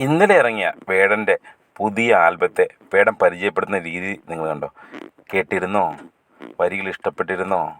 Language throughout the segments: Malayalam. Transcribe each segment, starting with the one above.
ഇന്നലെ ഇറങ്ങിയ വേടന്റെ പുതിയ ആൽബത്തെ വേടൻ പരിചയപ്പെടുന്ന രീതി നിങ്ങൾ കണ്ടോ? കേട്ടിരുന്നോ? വരികൾ ഇഷ്ടപ്പെട്ടിരുന്നോ?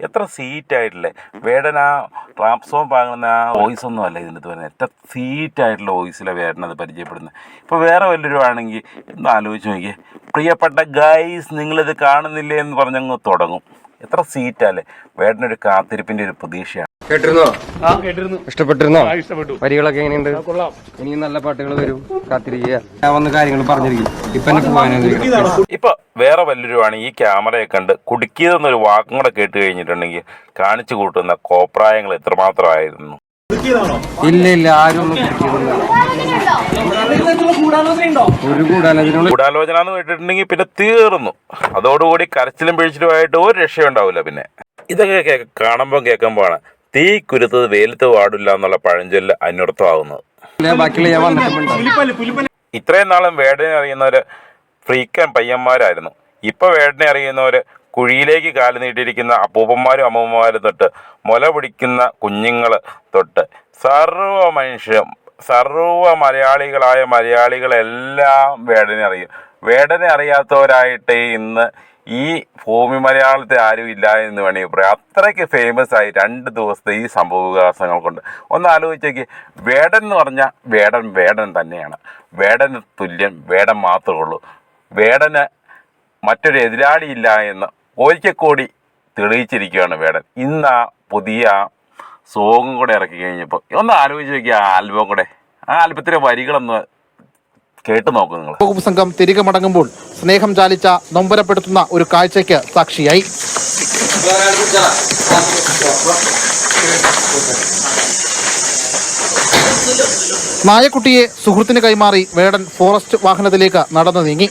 എത്ര സീറ്റ് സീറ്റായിട്ടില്ലേ വേടൻ ആ റാപ്പ് സോങ് പാടുന്ന ആ വോയിസ് ഒന്നും അല്ല ഇതിനകത്ത് വരുന്നത്. എത്ര സീറ്റായിട്ടുള്ള വോയിസിലാണ് വേടൻ അത് പരിചയപ്പെടുന്നത്. ഇപ്പോൾ വേറെ വല്ലവരും ആണെങ്കിൽ ഒന്ന് ആലോചിച്ച് നോക്കിയേ. പ്രിയപ്പെട്ട ഗൈസ് നിങ്ങളിത് കാണുന്നില്ലേ എന്ന് പറഞ്ഞങ്ങ് തുടങ്ങും. എത്ര സീറ്റല്ലേ വേടനൊരു കാത്തിരിപ്പിന്റെ ഒരു പ്രതീക്ഷയാണ്. കേട്ടിരുന്നോ? ആ കേട്ടിരുന്നു. ഇഷ്ടപ്പെട്ടിരുന്നോ? ആ ഇഷ്ടപ്പെട്ടു. വരികളൊക്കെ എങ്ങനെയുണ്ട്? കൊള്ളാം. ഇനിയും നല്ല പാട്ടുകൾ വരും. കാത്തിരിക്കുക. ഞാൻ വന്ന് കാര്യങ്ങൾ പറഞ്ഞിരിക്കും. ഇപ്പൊ എന്നെ പോകാനാണ് ഇപ്പൊ വേറെ വല്ലവരുമാണ് ഈ ക്യാമറയെ കണ്ട് കുടുക്കിയതെന്നൊരു വാക്കും കൂടെ കേട്ട് കഴിഞ്ഞിട്ടുണ്ടെങ്കിൽ കാണിച്ചു കൂട്ടുന്ന കോപ്രായങ്ങൾ എത്രമാത്രമായിരുന്നു? ഇല്ല ഇല്ല ആരും ഒന്നും കുടിക്കുന്നില്ല. ഒരു കൂടാലോചന ഗൂഢാലോചന എന്ന് കേട്ടിട്ടുണ്ടെങ്കിൽ പിന്നെ തീർന്നു. അതോടുകൂടി കരച്ചിലും പിഴിച്ചിലുമായിട്ട് ഒരു രക്ഷയുണ്ടാവില്ല പിന്നെ. ഇതൊക്കെ കാണുമ്പോൾ കേൾക്കുമ്പോഴാണ് തീ കുരുത്തത് വെയിലത്ത് പാടില്ല എന്നുള്ള പഴഞ്ചൊല്ല് അന്വർത്ഥമാകുന്നത് ബാക്കിയുള്ള ഞാൻ വന്നിട്ടുണ്ട് ഇത്രയും നാളും വേടനെ അറിയുന്നവര് ഫ്രീക്കൻ പയ്യന്മാരായിരുന്നു. ഇപ്പൊ വേടനെ അറിയുന്നവര് കുഴിയിലേക്ക് കാലു നീട്ടിയിരിക്കുന്ന അപ്പൂപ്പന്മാരും അമ്മൂമ്മമാരും തൊട്ട് മുല പിടിക്കുന്ന കുഞ്ഞുങ്ങൾ തൊട്ട് സർവ മനുഷ്യം സർവ മലയാളികളായ മലയാളികളെല്ലാം വേടനെ അറിയും. വേടനെ അറിയാത്തവരായിട്ട് ഇന്ന് ഈ ഭൂമി മലയാളത്തെ ആരും ഇല്ല എന്ന് വേണമെങ്കിൽ പറയാം. അത്രയ്ക്ക് ഫേമസ് ആയി രണ്ട് ദിവസത്തെ ഈ സംഭവവികാസങ്ങൾ കൊണ്ട് ഒന്ന് ആലോചിച്ചേക്ക്. വേടൻ എന്ന് പറഞ്ഞാൽ വേടൻ വേടൻ തന്നെയാണ്. വേടന് തുല്യം വേടൻ മാത്രമേ ഉള്ളൂ. വേടന് മറ്റൊരു എതിരാളി ഇല്ല എന്ന് ഒരിക്കൽ കൂടി തെളിയിച്ചിരിക്കുകയാണ് വേടൻ. ഇന്ന് ആ പുതിയ സോങ്ങും കൂടെ ഇറക്കി കഴിഞ്ഞപ്പോൾ ഒന്ന് ആലോചിച്ച് നോക്കിയ ആ ആൽബം കൂടെ. ആ ആൽബത്തിലെ വരികളൊന്ന് കേട്ട് നോക്കും നിങ്ങൾ വകുപ്പ് സംഘം തിരികെ മടങ്ങുമ്പോൾ സ്നേഹം ചാലിച്ച നൊമ്പരപ്പെടുത്തുന്ന ഒരു കാഴ്ചയ്ക്ക് സാക്ഷിയായി. നായക്കുട്ടിയെ സുഹൃത്തിന് കൈമാറി വേടൻ ഫോറസ്റ്റ് വാഹനത്തിലേക്ക് നടന്നു നീങ്ങി.